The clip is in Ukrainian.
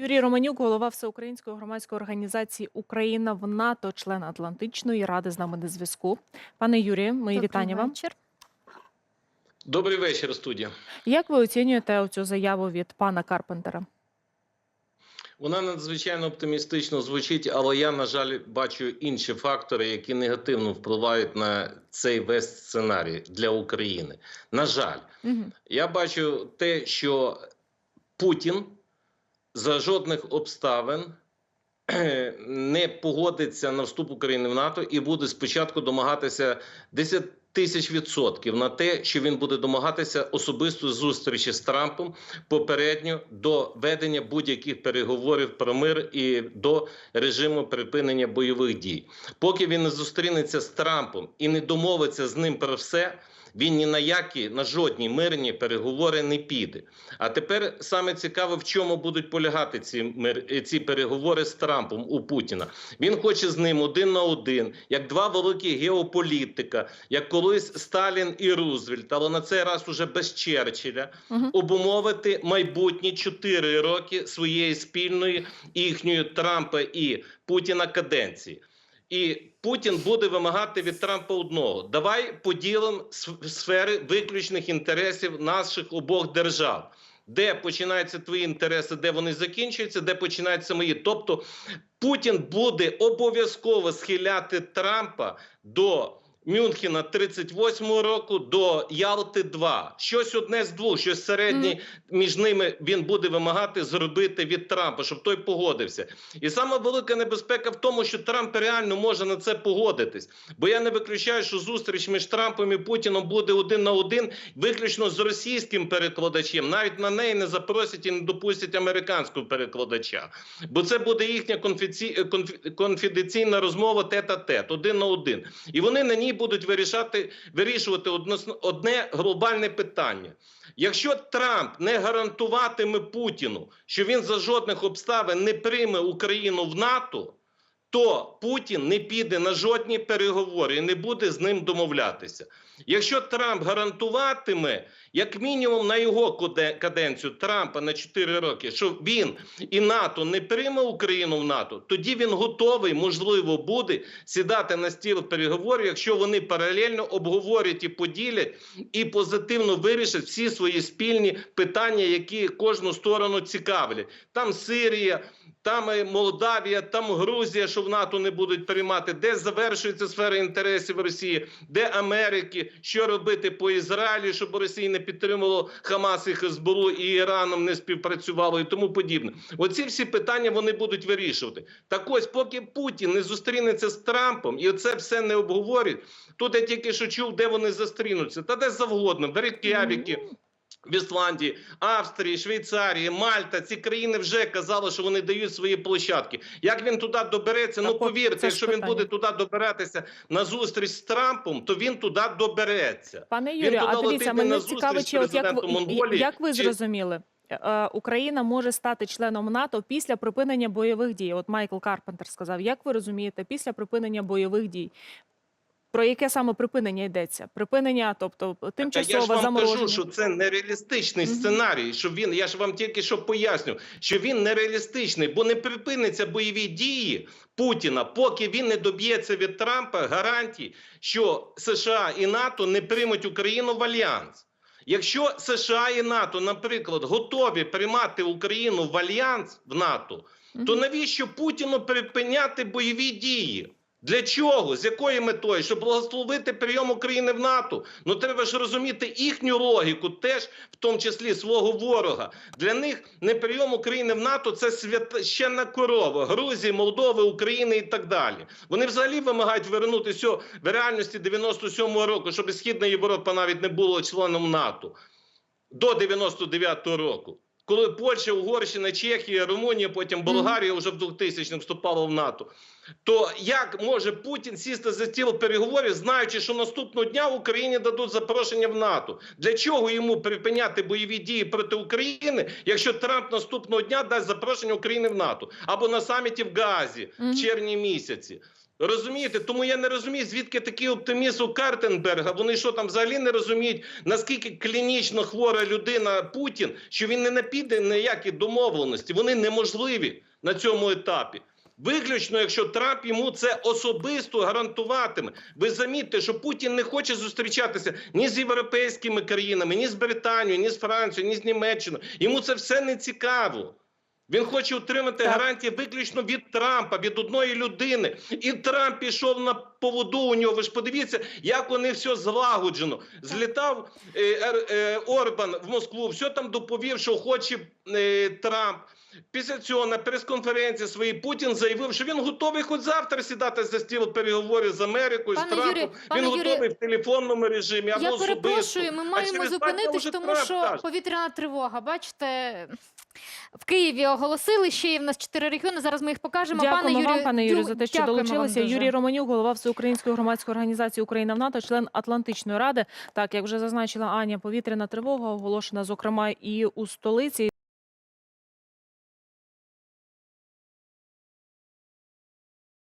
Юрій Романюк, голова Всеукраїнської громадської організації Україна в НАТО, член Атлантичної ради з нами на зв'язку. Пане Юрію, мої Добрий вітання вам. вечір. Добрий вечір, студія. Як ви оцінюєте цю заяву від пана Карпентера? Вона надзвичайно оптимістично звучить, але я, на жаль, бачу інші фактори, які негативно впливають на цей весь сценарій для України. На жаль, Угу. я бачу те, що Путін за жодних обставин не погодиться на вступ України в НАТО і буде спочатку домагатися 10 тисяч відсотків на те, що він буде домагатися особистої зустрічі з Трампом попередньо до ведення будь-яких переговорів про мир і до режиму припинення бойових дій. Поки він не зустрінеться з Трампом і не домовиться з ним про все. Він ні на які на жодні мирні переговори не піде. А тепер саме цікаве, в чому будуть полягати ці мир е, ці переговори з Трампом у Путіна. Він хоче з ним один на один, як два великі геополітика, як колись Сталін і Рузвельт, але на цей раз уже без Черчилля, Мгм. обумовити майбутні чотири роки своєї спільної їхньої Трампа і Путіна каденції. І Путін буде вимагати від Трампа одного: давай поділимо сфери виключних інтересів наших обох держав. Де починаються твої інтереси, де вони закінчуються, де починаються мої. Тобто Путін буде обов'язково схиляти Трампа до Мюнхена 38-го року, до Ялти 2. Щось одне з двох, щось середнє між ними він буде вимагати зробити від Трампа, щоб той погодився. І саме велика небезпека в тому, що Трамп реально може на це погодитись. Бо я не виключаю, що зустріч між Трампом і Путіном буде один на один, виключно з російським перекладачем. Навіть на неї не запросять і не допустять американського перекладача. Бо це буде їхня конфіці... конфі- конфіденційна розмова тет-а-тет, один на один. І вони на ній будуть вирішати, вирішувати односно- одне глобальне питання. Якщо Трамп не гарантуватиме Путіну, що він за жодних обставин не прийме Україну в НАТО, то Путін не піде на жодні переговори і не буде з ним домовлятися. Якщо Трамп гарантуватиме, як мінімум на його каденцію Трампа на 4 роки, що він і НАТО не прийме Україну в НАТО, тоді він готовий, можливо, буде сідати на стіл переговорів, якщо вони паралельно обговорять і поділять і позитивно вирішать всі свої спільні питання, які кожну сторону цікавлять. Там Сирія. Там Молдавія, там Грузія, що в НАТО не будуть приймати, де завершується сфера інтересів Росії, де Америки, що робити по Ізраїлю, щоб Росія не підтримувала Хамас і Хезболу і Іраном не співпрацювало і тому подібне. Оці всі питання вони будуть вирішувати. Так ось, поки Путін не зустрінеться з Трампом і це все не обговорить, тут я тільки що чув, де вони зустрінуться, та де завгодно, в Рейк'явіки, в Ісландії, Австрії, Швейцарії, Мальта. Ці країни вже казали, що вони дають свої площадки. Як він туди добереться? Так ну повірте, якщо він буде туди добиратися на зустріч з Трампом, то він туди добереться. Пане Юрію, а дивіться, мене зустріч чи от як ви, Монголії, як ви чи- зрозуміли, Е, Україна може стати членом НАТО після припинення бойових дій. От Майкл Карпентер сказав, як ви розумієте, після припинення бойових дій. Про яке саме припинення йдеться? Припинення, тобто Та я ж вам кажу, що це нереалістичний сценарій. Що він, я ж вам тільки що поясню, що він нереалістичний, бо не припиниться бойові дії Путіна, поки він не доб'ється від Трампа гарантій, що США і НАТО не приймуть Україну в альянс. Якщо США і НАТО, наприклад, готові приймати Україну в альянс в НАТО, то навіщо Путіну припиняти бойові дії? Для чого? З якою метою? Щоб благословити прийом України в НАТО. Ну треба ж розуміти їхню логіку, теж в тому числі свого ворога. Для них не прийом України в НАТО це священна корова Грузії, Молдови, України і так далі. Вони взагалі вимагають вернути все в реальності 97-го року, щоб Східна Європа навіть не була членом НАТО до 99-го року. Коли Польща, Угорщина, Чехія, Румунія, потім Болгарія вже в 2000-х вступала в НАТО. То як може Путін сісти за стіл переговорів, знаючи, що наступного дня Україні дадуть запрошення в НАТО? Для чого йому припиняти бойові дії проти України, якщо Трамп наступного дня дасть запрошення України в НАТО або на саміті в Газі в червні місяці? Розумієте, тому я не розумію, звідки такий оптимізм у Картенберга. Вони що там взагалі не розуміють, наскільки клінічно хвора людина Путін, що він не напіде ніякі домовленості. Вони неможливі на цьому етапі. Виключно, якщо Трамп йому це особисто гарантуватиме. Ви замітьте, що Путін не хоче зустрічатися ні з європейськими країнами, ні з Британією, ні з Францією, ні з Німеччиною. Йому це все не цікаво. Він хоче отримати гарантії виключно від Трампа, від одної людини. І Трамп пішов на поводу у нього. Ви ж подивіться, як вони все злагоджено. Злітав е, е, Орбан в Москву, все там доповів, що хоче е, Трамп. Після цього на прес-конференції своїй Путін заявив, що він готовий хоч завтра сідати за стіл переговорів з Америкою, Пане з Трампом. Пане він готовий в телефонному режимі або Я особисто. перепрошую, ми маємо зупинитись, тому Трамп що каже. повітряна тривога. Бачите, в Києві оголосили, ще є в нас чотири регіони. Зараз ми їх покажемо. Дякуємо пане вам, пане Юрію, дю- за те, що дякуємо долучилися. Юрій Романюк, голова Всеукраїнської громадської організації Україна в НАТО, член Атлантичної ради. Так, як вже зазначила Аня, повітряна тривога оголошена, зокрема, і у столиці.